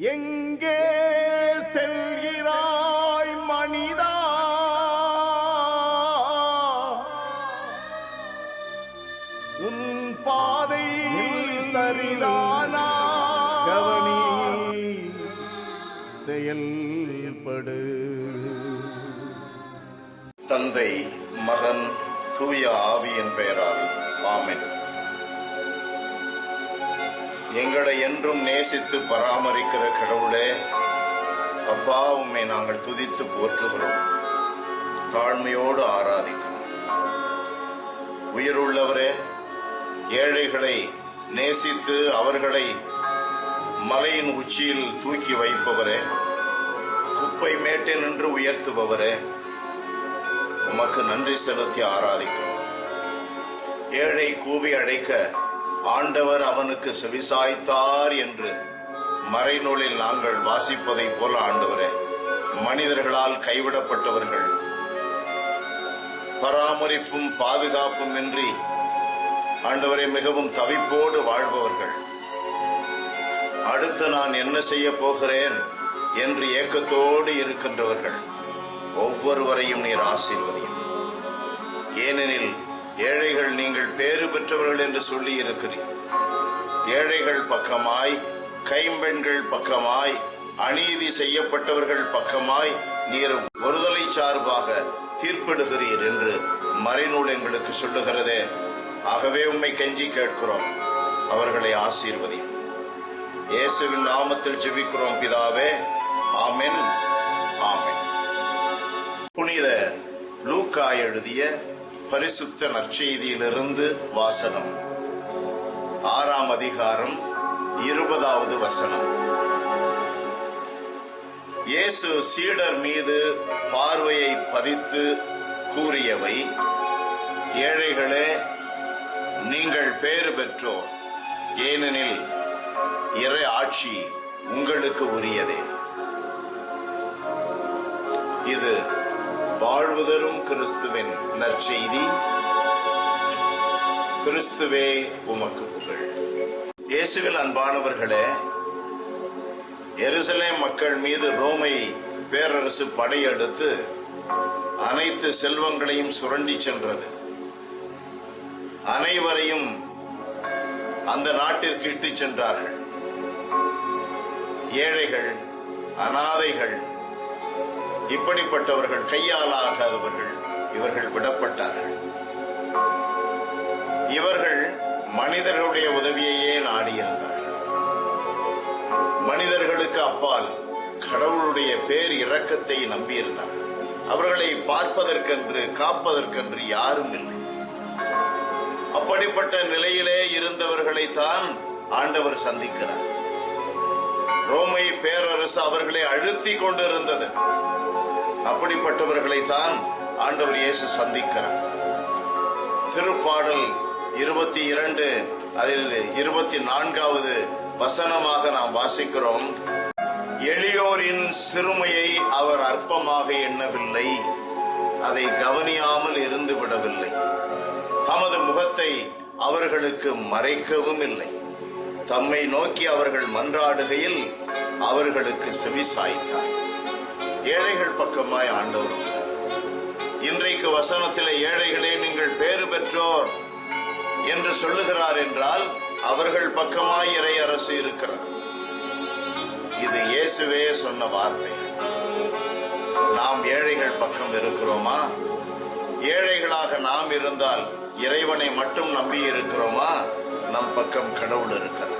எங்கே செல்கிறாய் மனிதா? உன் பாதை சரிதானா? கவனி செயல்படு. தந்தை மகன் தூய ஆவியின் பெயர் எங்களை என்றும் நேசித்து பராமரிக்கிற கடவுளே அப்பா உண்மை நாங்கள் துதித்து போற்றுகிறோம். தாழ்மையோடு ஆராதிக்கிறோம். உயிருள்ளவரே ஏழைகளை நேசித்து அவர்களை மலையின் உச்சியில் தூக்கி வைப்பவரே குப்பை மேட்டே நின்று உயர்த்துபவரே உமக்கு நன்றி செலுத்தி ஆராதிக்கிறோம். ஏழை கூவி அழைக்க ஆண்டவர் அவனுக்கு செவிசாய்த்தார் என்று மறைநூலில் நாங்கள் வாசிப்பதைப் போல ஆண்டவரே மனிதர்களால் கைவிடப்பட்டவர்கள் பராமரிப்பும் பாதுகாப்பும் இன்றி ஆண்டவரை மிகவும் தவிப்போடு வாழ்பவர்கள். அடுத்து நான் என்ன செய்ய போகிறேன் என்று ஏக்கத்தோடு இருக்கின்றவர்கள். ஒவ்வொருவரையும் நீர் ஆசீர்வதியும் ஏனெனில் ஏழைகள் நீங்கள் பேறு பெற்றவர்கள் என்று சொல்லி இருக்கிறீர். ஏழைகள் பக்கமாய் கைம்பெண்கள் பக்கமாய் அநீதி செய்யப்பட்டவர்கள் பக்கமாய் நீர் ஒருதலை சார்பாக தீர்ப்பிடுகிறீர் என்று மறைநூல் எங்களுக்கு சொல்லுகிறதே. ஆகவே உம்மை கெஞ்சி கேட்கிறோம். அவர்களை ஆசீர்வதி இயேசுவின் நாமத்தில் ஜெபிக்கிறோம் பிதாவே. ஆமென். ஆமென். புனித லூக்கா எழுதிய பரிசுத்த நற்செய்தியிலிருந்து வாசனம் ஆறாம் அதிகாரம் இருபதாவது வசனம். இயேசு சீடர் மீது பார்வையை பதித்து கூறியவை ஏழைகளே நீங்கள் பேறு பெற்றோர். ஏனெனில் இறை ஆட்சி உங்களுக்கு உரியதே. இது வாழ்வுதரும் கிறிஸ்துவின் நற்செய்தி. கிறிஸ்துவே உமக்கு புகழ். இயேசுவில் அன்பானவர்களே எருசலேம் மக்கள் மீது ரோமை பேரரசு படையெடுத்து அனைத்து செல்வங்களையும் சுரண்டி சென்றது. அனைவரையும் அந்த நாட்டிற்கு இட்டுச் சென்றார்கள். ஏழைகள் அனாதைகள் இப்படிப்பட்டவர்கள் கையாலாகாதவர்கள் இவர்கள் விடப்பட்டார்கள். இவர்கள் மனிதர்களுடைய உதவியையே நாடியிருந்தார்கள். மனிதர்களுக்கு அப்பால் கடவுளுடைய பேர் இரக்கத்தை நம்பியிருந்தார்கள் அவர்களை பார்ப்பதற்கென்று காப்பதற்கென்று யாரும் இல்லை. அப்படிப்பட்ட நிலையிலே இருந்தவர்களை தான் ஆண்டவர் சந்திக்கிறார். ரோமை பேரரசு அவர்களை அழுத்தி கொண்டிருந்தது. அப்படிப்பட்டவர்களை தான் ஆண்டவர் இயேசு சந்திக்கிறார். திருப்பாடல் இருபத்தி இரண்டு அதில் இருபத்தி நான்காவது வசனமாக நாம் வாசிக்கிறோம். எளியோரின் சிறுமையை அவர் அற்பமாக எண்ணவில்லை. அதை கவனியாமல் இருந்து விடவில்லை தமது முகத்தை அவர்களுக்கு மறைக்கவும் இல்லை. தம்மை நோக்கி அவர்கள் மன்றாடுகையில் அவர்களுக்கு செவி சாய்த்தார். ஏழைகள் பக்கமாய் ஆண்டவர் இன்றைக்கு வசனத்தில் ஏழைகளே நீங்கள் பேறு பெற்றோர் என்று சொல்லுகிறார் என்றால் அவர்கள் பக்கமாய் இறை அரசு இருக்கிறது. இது இயேசுவே சொன்ன வார்த்தை. நாம் ஏழைகள் பக்கம் இருக்கிறோமா? ஏழைகளாக நாம் இருந்தால் இறைவனை மட்டும் நம்பி இருக்கிறோமா? நம் பக்கம் கடவுள் இருக்கிறார்.